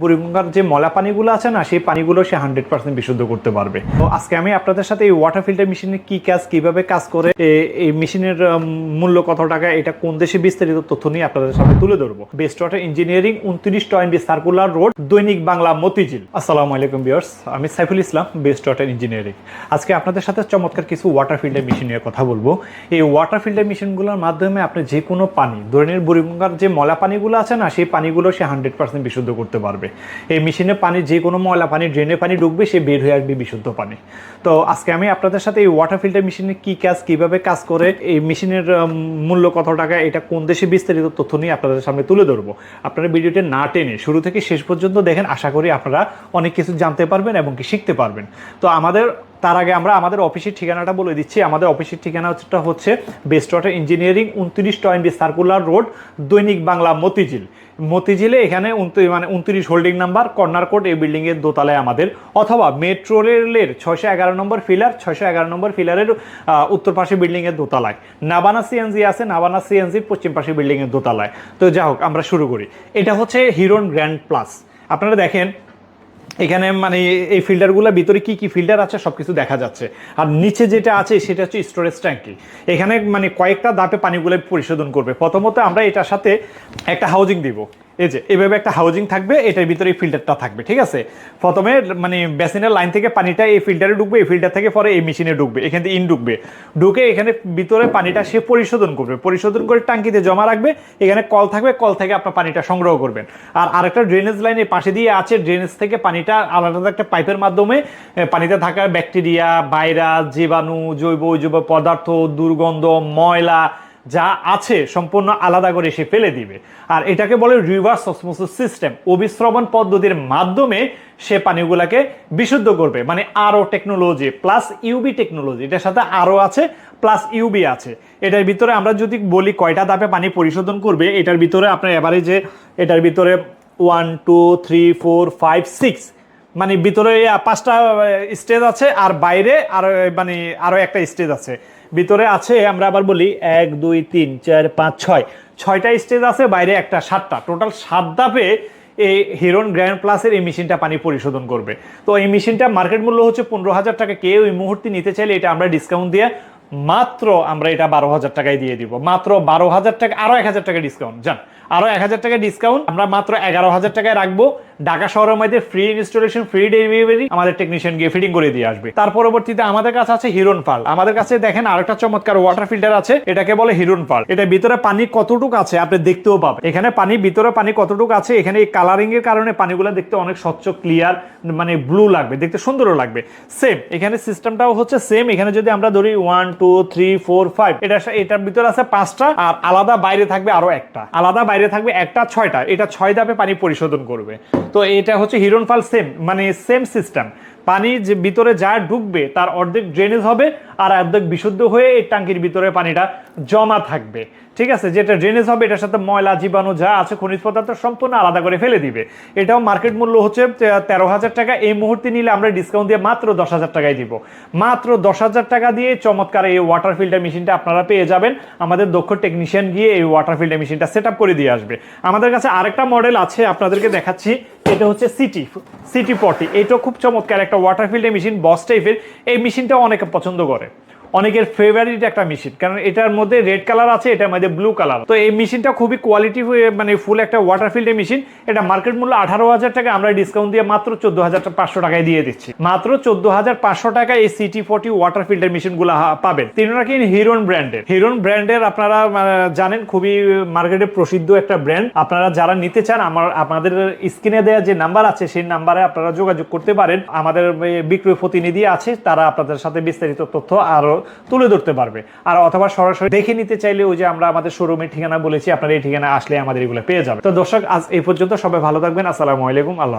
বুড়িগঙ্গার যে ময়লা পানিগুলো আছে না, সেই পানিগুলো সে হান্ড্রেড পার্সেন্ট বিশুদ্ধ করতে পারবে। তো আজকে আমি আপনাদের সাথে এই ওয়াটার ফিল্টার মেশিনের কি কাজ, কীভাবে কাজ করে এই মেশিনের মূল্য কত টাকা এটা কোন দেশে বিস্তারিত তথ্য নিয়ে আপনাদের সাথে তুলে ধরবো। বেস্ট ওয়াটার ইঞ্জিনিয়ারিং উনত্রিশ twenty circular road Dainik Bangla Motijheel. আসসালামু আলাইকুম বিয়ার্স আমি Saiful Islam best water engineering আজকে আপনাদের সাথে চমৎকার কিছু ওয়াটার ফিল্টার মেশিন নিয়ে কথা বলব। এই ওয়াটার ফিল্টার মেশিনগুলোর মাধ্যমে আপনি যে কোনো পানি, ধরে নিন বুড়িগঙ্গার যে ময়লা পানিগুলো আছে না, সেই পানিগুলো সে হান্ড্রেড পার্সেন্ট বিশুদ্ধ করতে পারবে। এই মেশিনে পানি যে কোনো ময়লা পানি ড্রেনে পানি ঢুকবে, সে বের হয়ে আসবে বিশুদ্ধ পানি। তো আজকে আমি আপনাদের সাথে এই ওয়াটার ফিল্টার মেশিনে কী কাজ, কীভাবে কাজ করে, এই মেশিনের মূল্য কত টাকা, এটা কোন দেশে বিস্তারিত তথ্য নিয়ে আপনাদের সামনে তুলে ধরবো। আপনারা ভিডিওটি না টেনে শুরু থেকে শেষ পর্যন্ত দেখেন, আশা করি আপনারা অনেক কিছু জানতে পারবেন এবং কি শিখতে পারবেন। তো আমাদের তার আগে আমরা আমাদের অফিসের ঠিকানাটা বলে দিচ্ছি। আমাদের অফিসের ঠিকানাটা হচ্ছে বেস্ট ওয়াটার ইঞ্জিনিয়ারিং উনত্রিশ twenty circular road, Dainik Bangla Motijheel. মতিঝিলে এখানে মানে উনত্রিশ হোল্ডিং নাম্বার, কর্নার কোড এই বিল্ডিংয়ের দোতলায় আমাদের। অথবা মেট্রো রেলের ছয়শো এগারো নম্বর ফিলার, ছয়শো এগারো নম্বর ফিলারের উত্তর পাশে বিল্ডিংয়ের দোতলায়। নাবানা সিএনজি আছে, নাবানা সিএনজির পশ্চিম পাশে বিল্ডিংয়ের দোতলায়। তো যা হোক, আমরা শুরু করি। এটা হচ্ছে হিরোন গ্র্যান্ড প্লাস। আপনারা দেখেন এখানে মানে এই ফিল্টারগুলোর ভিতরে কি কি ফিল্টার আছে সব কিছু দেখা যাচ্ছে। আর নিচে যেটা আছে, সেটা হচ্ছে স্টোরেজ ট্যাঙ্কি এখানে মানে কয়েকটা দাপে পানিগুলো পরিশোধন করবে। প্রথমত আমরা এটার সাথে একটা হাউজিং দিব। এই যে, এভাবে একটা হাউজিং থাকবে, এটার ভিতরে এই ফিল্টারটা থাকবে, ঠিক আছে? প্রথমে মানে বেসিনের লাইন থেকে পানিটা এই ফিল্টারে ঢুকবে, এই ফিল্টার থেকে পরে এই মেশিনে ঢুকবে, এখান থেকে ইন ঢুকবে। ঢুকে এখানে ভিতরে পানিটা সে পরিশোধন করবে, পরিশোধন করে টাঙ্কিতে জমা রাখবে, এখানে কল থাকবে, কল থেকে আপনার পানিটা সংগ্রহ করবেন। আর আরেকটা ড্রেনেজ লাইন এই পাশে দিয়ে আছে ড্রেনেজ থেকে পানিটা আলাদা একটা পাইপের মাধ্যমে পানিতে থাকা ব্যাকটেরিয়া ভাইরাস জীবাণু, জৈব জৈব পদার্থ, দুর্গন্ধ, ময়লা যা আছে সম্পূর্ণ আলাদা করে সে ফেলে দিবে। আর এটাকে বলে রিভার্স অসমোসিস সিস্টেম অবিশ্রবণ পদ্ধতির মাধ্যমে সে পানিগুলাকে বিশুদ্ধ করবে। মানে আরও টেকনোলজি প্লাস ইউবি টেকনোলজি এটার সাথে আরও আছে প্লাস ইউবি আছে। এটার ভিতরে আমরা যদি বলি কয়টা ধাপে পানি পরিশোধন করবে, এটার ভিতরে আপনার যে, এটার ভিতরে one two three four five six মানে ভিতরে পাঁচটা স্টেজ আছে আর বাইরে আর মানে আরও একটা স্টেজ আছে। ভিতরে আছে, আমরা আবার বলি এক, দুই, তিন, চার, পাঁচ, ছয়। ছয়টা স্টেজ আছে, বাইরে একটা সাতটা। টোটাল সাত ধাপে এই হিরোন গ্র্যান্ড প্লাসের এই মেশিনটা পানি পরিশোধন করবে। তো এই মেশিনটা মার্কেট মূল্য হচ্ছে পনেরো হাজার টাকা। কেউ এই মুহূর্তে নিতে চাইলে এটা আমরা ডিসকাউন্ট দিয়ে মাত্র আমরা এটা বারো হাজার টাকায় দিয়ে দিব। মাত্র বারো হাজার টাকা, আরও এক হাজার টাকা ডিসকাউন্ট যান আরও এক হাজার টাকা ডিসকাউন্ট আমরা মাত্র এগারো হাজার টাকায় রাখব। ঢাকা শহরের মধ্যে ফ্রি ইনস্টলেশন ফ্রি ডেলিভারি আমাদের টেকনিশিয়ান গিয়ে ফিটিং করে দিয়ে আসবে। তার পরবর্তীতে আমাদের কাছে আছে হিরোন পাল আমাদের কাছে দেখেন আরেকটা চমৎকার ওয়াটার ফিল্টার আছে, এটাকে বলে হিরোন পাল এটা ভিতরে পানি কতটুকু আছে আপনি দেখতেও পাবেন। এখানে পানি, ভিতরে পানি কতটুকু আছে, এখানে এই কালারিং এর কারণে পানিগুলো দেখতে অনেক স্বচ্ছ ক্লিয়ার মানে ব্লু লাগবে, দেখতে সুন্দরও লাগবে। সেম এখানে সিস্টেমটাও হচ্ছে সেম এখানে যদি আমরা ধরি one two three four five এটা এটার ভিতরে আছে পাঁচটা, আর আলাদা বাইরে থাকবে আরও একটা। আলাদা বাইরে থাকবে একটা, ছয়টা। এটা ছয় ধাপে পানি পরিশোধন করবে। তো এটা হচ্ছে হিরন ফাল সেম মানে সেম সিস্টেম পানি যে ভিতরে যা ঢুকবে, তার অর্ধেক ড্রেনেজ হবে আর অর্ধেক বিশুদ্ধ হয়ে এই টাঙ্কির ভিতরে পানিটা জমা থাকবে। ঠিক আছে? যেটা ড্রেনেজ হবে, এটার সাথে ময়লা, জীবাণু যা আছে, খনিজ পদার্থ সম্পূর্ণ আলাদা করে ফেলে দিবে। এটাও মার্কেট মূল্য হচ্ছে তেরো হাজার টাকা। এই মুহূর্তে নিলে আমরা ডিসকাউন্ট দিয়ে মাত্র দশ হাজার টাকায় দিব। মাত্র দশ হাজার টাকা দিয়ে চমৎকার এই ওয়াটার ফিল্টার মেশিনটা আপনারা পেয়ে যাবেন। আমাদের দক্ষ টেকনিশিয়ান গিয়ে এই ওয়াটার ফিল্টার মেশিনটা সেট করে দিয়ে আসবে। আমাদের কাছে আরেকটা মডেল আছে, আপনাদেরকে দেখাচ্ছি। এটা হচ্ছে সিটি সিটি ফর্টি এটা খুব চমৎকার একটা ওয়াটার ফিল্ডের মেশিন বস টাইপের এই মেশিনটাও অনেকে পছন্দ করে। অনেকের ফেভারিট একটা মেশিন কারণ এটার মধ্যে রেড কালার আছে, এটার মধ্যে ব্লু কালার তো এই মেশিনটা খুবই কোয়ালিটি মানে ফুল একটা ওয়াটার ফিল্টার মেশিন এটা মার্কেট মূল্য আঠারো হাজার টাকা, আমরা ডিসকাউন্ট দিয়ে মাত্র চোদ্দ হাজার পাঁচশো টাকায় দিয়ে দিচ্ছি। মাত্র চোদ্দ হাজার পাঁচশো টাকা এই সিটি ফোর্টি ওয়াটার ফিল্টার মেশিনগুলো পাবেন। তিনটা কি? হিরোন ব্র্যান্ডের হিরোন ব্র্যান্ডের আপনারা জানেন, খুবই মার্কেটে প্রসিদ্ধ একটা ব্র্যান্ড আপনারা যারা নিতে চান, আমার আপনাদের স্ক্রিনে দেওয়া যে নাম্বার আছে, সেই নাম্বারে আপনারা যোগাযোগ করতে পারেন। আমাদের বিক্রয় প্রতিনিধি আছে, তারা আপনাদের সাথে বিস্তারিত তথ্য আরও তুলে ধরতে পারবে। আর অথবা সরাসরি দেখে নিতে চাইলে ওই যে আমরা আমাদের শোরুমের ঠিকানা বলেছি, আপনার এই ঠিকানা আসলে আমাদের এগুলো পেয়ে যাবে তো দর্শক, আজ এই পর্যন্ত সবাই ভালো থাকবেন। আসসালামু আলাইকুম। আল্লাহ